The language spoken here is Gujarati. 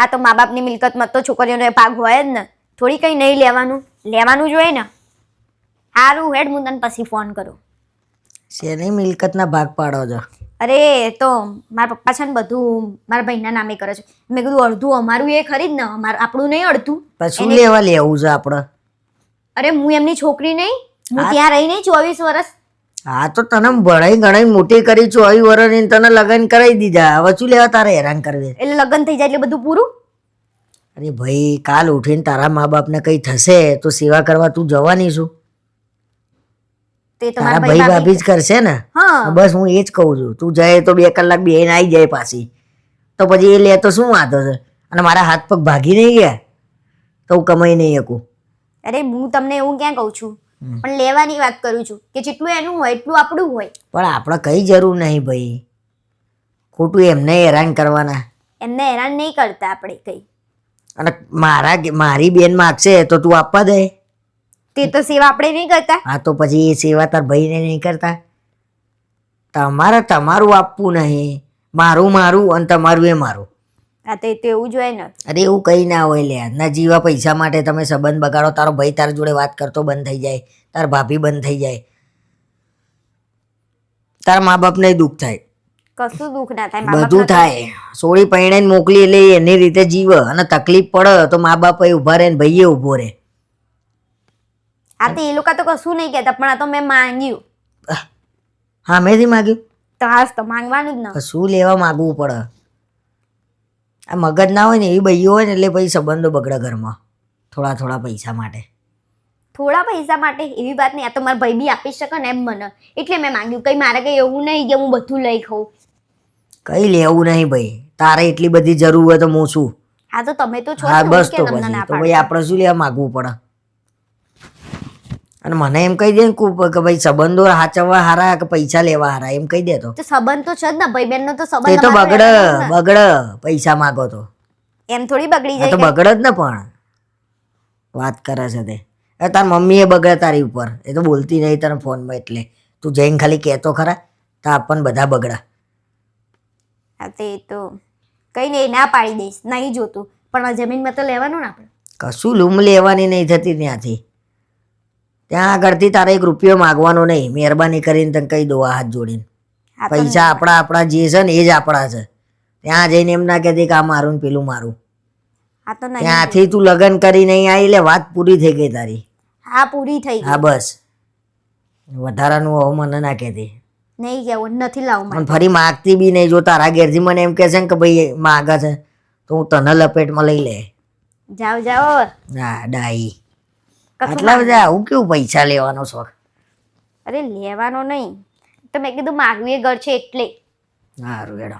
હા તો મા બાપની મિલકતમાં તો છોકરીઓનો ભાગ હોય જ ને. થોડી કંઈ નહીં લેવાનું. લેવાનું જોઈએ ને. સારું હેડ હું તને પછી ફોન કરું. શેની મિલકતના ભાગ પાડો છો? અરે તો મારા પપ્પા છે ને બધું મારા ભાઈના નામે કરે છે. મેં કીધું અડધું અમારું એ ખરી જ ને. અમારું આપણું નહીં અડધું. પછી શું લેવા લેવું છે આપણે અરે હું એમની છોકરી નહીં. હું. ત્યાં રહી નહીં ચોવીસ વર્ષ. હા તો તને ભણાઈ ગણાઈ મોટી કરી ચોવી વર્ષની તને લગ્ન કરાવી દીધા. હવે શું લેવા તારે હેરાન કરવી? એટલે લગ્ન થઈ જાય એટલે બધું પૂરું? અરે ભાઈ કાલ ઉઠીને તારા મા બાપને કઈ થશે તો સેવા કરવા તું જવાની છું. તે તારા ભાઈ ભાભી જ કરશે ને? હા. બસ હું એ જ કહું છું. તું જાય તો બે કલાક બે આવી જાય પાછી. તો પછી એ લે તો શું વાંધો છે? અને મારા હાથ પગ ભાગી નહીં ગયા? તો હું કમાઈ નહીં શકું. અરે હું તમને એવું ક્યાં કહું છું? પણ લેવાની વાત કરું છું કે જેટલું એનું હોય એટલું આપણું હોય. પણ આપણે કઈ જરૂર નહીં ભાઈ. ખોટું એમને હેરાન કરવાના. એમને હેરાન નહીં કરતા આપણે કઈ. અને મારા મારી બેન માગશે તો તું આપવા દે. તે તો સેવા આપણે નહીં કરતા. હા તો પછી એ સેવા તાર ભાઈને નહીં કરતા. તમારે તમારું આપવું નહીં. મારું મારું અને તમારું એ મારું. આ તો એ તો એવું જ હોય ને. અરે એવું કંઈ ના હોય લે ના જીવા પૈસા માટે તમે સંબંધ બગાડો તારો ભાઈ તારા જોડે વાત કરતો બંધ થઈ જાય. તાર ભાભી બંધ થઈ જાય. તારા મા બાપને દુઃખ થાય. કશું દુઃખ ના થાય મા બધું થાય. સોળી પૈણાઈને મોકલી એટલે એ એની રીતે જીવ. અને તકલીફ પડે તો મા બાપ ઊભા રહે ને ભાઈએ ઊભો રહે. આ તો એ લોકો તો કશું નહીં કહેતા પણ આ તો મેં માંગ્યું હા મેંથી માગ્યું? તો હાસ તો માંગવાનું જ ને. શું લેવા માગવું પડે. આ મગજ ના હોય ને એવી બૈયો હોય ને એટલે પછી સંબંધો બગડે ઘરમાં. થોડા થોડા પૈસા માટે. થોડા પૈસા માટે એવી વાત નહીં આ તો મારા ભાઈ બી આપી શકે ને એમ મને. એટલે મેં માંગ્યું કઈ મારે કઈ એવું નહીં કે હું બધું લઈ ખાઉં. કઈ લેવું નહીં ભાઈ. તારે એટલી બધી જરૂર હોય તો હું શું? હા તો તમે તો છો હા બસ તો પછી તો ભાઈ આપણે શું લેવા માગવું પડે? અને મને એમ કહી દે કે ભાઈ સંબંધો હાચવવા હારા કે પૈસા લેવા હારા એમ કહી દે તો. સંબંધ તો છે જ ને ભાઈ બેન નો તો સંબંધ એ તો બગડ. બગડે પૈસા માગો તો. એમ થોડી બગડી જાય તો બગડ જ ને પણ. વાત કરે છે તે. એ તાર મમ્મીએ બગડે તારી ઉપર. એ તો બોલતી નહીં તને ફોનમાં એટલે. તું જઈને ખાલી કહેતો ખરા તો આપણને બધા બગડા. હા તે તો કઈ નહીં ના પાડી દઈશ. નહીં જોતું. પણ આ જમીનમાં તો લેવાનું ને આપણે. કશું લૂમ લેવાની નહીં થતી ત્યાંથી. ત્યાં આગળથી તારે એક રૂપિયો માગવાનો નહીં. મહેરબાની કરીને તને કહી દો હાથ જોડીને. તો પૈસા આપણા આપણા જે છે ને એ જ આપણા છે. ત્યાં જઈને એમ ના કહેતી કે આ મારું ને પેલું મારું. તો નહીં ત્યાંથી તું લગ્ન કરી નહીં આવી એટલે વાત પૂરી થઈ ગઈ તારી. હા પૂરી થઈ હા બસ. વધારાનું હવે મને ના કહેતી. નહીં કેવું નથી લાવું પણ ફરી માગતી બી નહીં જો તારા ઘેરથી મને એમ કહે છે ને કે ભાઈ માગે છે તો હું તને લપેટમાં લઈ લે. જાઓ જાઓ. ના ડાઈ આટલા બધા આવું કેવું પૈસા લેવાનો શોખ અરે લેવાનો નહીં. તો મેં કીધું એ ઘર છે એટલે. સારું હેડો.